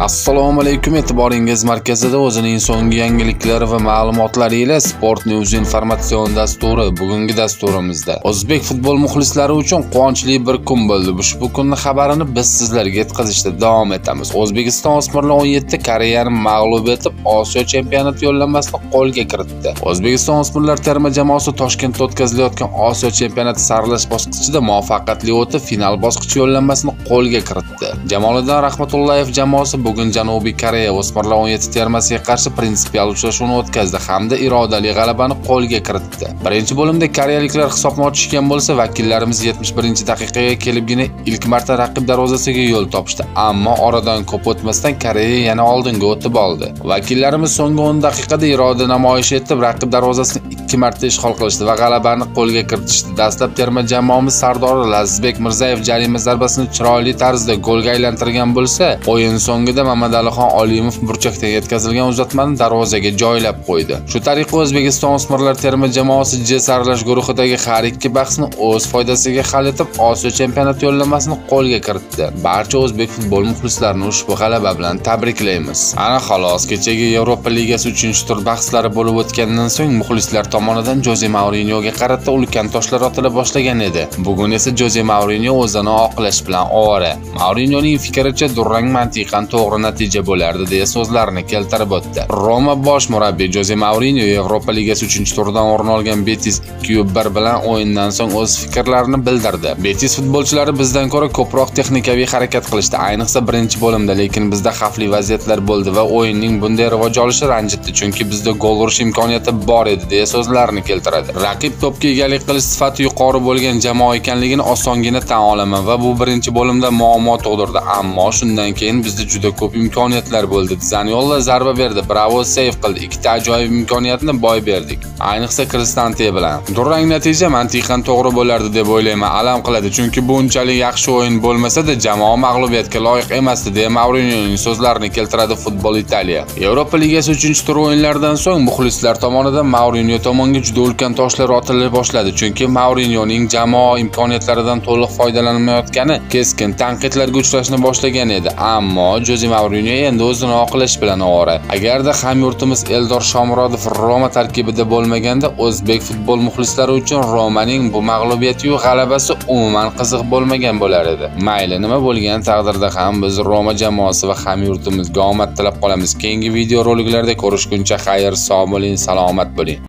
assalomu alaykum e'tiboringiz markazida o'zining so'nggi yangiliklari va ma'lumotlari ila sport news informatsion dasturi bugungi dasturimizda. O'zbek futbol muxlislari uchun quvonchli bir kun bo'ldi. Ushbu kunni xabarini biz sizlarga yetkazishda davom etamiz. O'zbekiston o'smirlar 17 koreyani mag'lub etib osiyo chempionati yo'llanmasini qo'lga kiritdi. O'zbekiston o'smirlar terma jamoasi toshkentda o'tkazilayotgan osiyo chempionati saralash bosqichida muvaffaqiyatli o'tib final bosqichi yo'llanmasini qo'lga kiritdi. Jamoliddin rahmatullayev jamoasi bugun Janubiy Koreya o'smirlar 17 termasiga qarshi prinsipial uchrashuvni o'tkazdi hamda irodali g'alabani qo'lga kiritdi. Birinchi bo'limda koreyaliklar hisobni ochishgan bo'lsa, vakillarimiz 71-daqiqaga kelibgina ilk marta raqib darvozasiga yo'l topishdi, ammo oradan ko'p o'tmasdan Koreya yana oldinga o'tib oldi. Vakillarimiz so'nggi 10 daqiqada iroda namoyish etib, raqib darvozasini ikki marta ishg'ol qilishdi va g'alabani qo'lga kiritishdi. Dastlab terma jamoamiz sardori Lazizbek Mirzayev jarima zarbasini chiroyli tarzda golga aylantirgan bo'lsa, o'yin so'ngida mamadalixon Olimov burchakdan yetkazilgan uzatmani darvozaga joylab qo'ydi. Shu tariqa O'zbekiston o'smirlar terma jamoasi J saralash guruhidagi har ikki bahsni o'z foydasiga hal etib, Osiyo chempionati yo'llanmasini qo'lga kiritdi. Barcha o'zbek futbol muxlislarini ushbu g'alaba bilan tabriklaymiz. Ana xolos, kechagi Yevropa Ligasi 3-tur bahslari bo'lib o'tgandan so'ng muxlislar tomonidan Joze Mourinyoga qarata ulkan toshlar otila boshlagan edi. Bugun esa Joze Mourinyo o'zini oqlash bilan ovora. Mourinyoning fikricha durang mantiqan to'g'ri natija bo'lardi deya so'zlarini keltirib o'tdi. Roma bosh murabbiy Joze Mourinyo Yevropa Ligasi 3-turdan o'rin olgan Betis 2-1 bilan o'yindan so'ng o'z fikrlarini bildirdi. Betis futbolchilari bizdan ko'ra ko'proq texnikaviy harakat qilishdi, ayniqsa birinchi bo'limda, lekin bizda xavfli vaziyatlar bo'ldi va o'yinning bunday rivoj olishi ranjitdi, chunki bizda gol urish imkoniyati bor edi deya so'zlarini keltiradi. Raqib to'pga egalik qilish sifati yuqori bo'lgan jamoa ekanligini osongina tan olaman va bu birinchi bo'limda muammo tug'dirdi, ammo shundan keyin bizda juda ko'p imkoniyatlar bo'ldi. zaniolla zarba berdi, Bravo seyv qildi. Ikkita ajoyib imkoniyatni boy berdik. Ayniqsa Kristante bilan. Durang natija mantiqan to'g'ri bo'lardi deb o'ylayman. Alam qiladi, chunki bu unchalik yaxshi o'yin bo'lmasa-da, jamoa mag'lubiyatga loyiq emasdi deya Mourinyoning so'zlarini keltiradi Futbol Italiya. Yevropa Ligasi 3-tur o'yinlaridan so'ng muxlislar tomonidan Mourinyo tomonga juda ulkan toshlar otila boshladi, chunki Mourinyoning jamoa imkoniyatlaridan to'liq foydalanmayotgani keskin tanqidlarga uchrashni boshlagan edi. Ammo Joze Mourinyo endi o'zini oqlash bilan ovora. Agarda hamyurtimiz Eldor Shomurodov Roma tarkibida bo'lmaganda, o'zbek futbol muxlislari uchun Romaning bu mag'lubiyati yu g'alabasi umuman qiziq bo'lmagan bo'lar edi. Mayli, nima bo'lgan taqdirda ham biz Roma jamoasi va hamyurtimizga omad tilab qolamiz. Keyingi videoroliklarda ko'rishguncha xayr, sog' bo'ling, salomat bo'ling.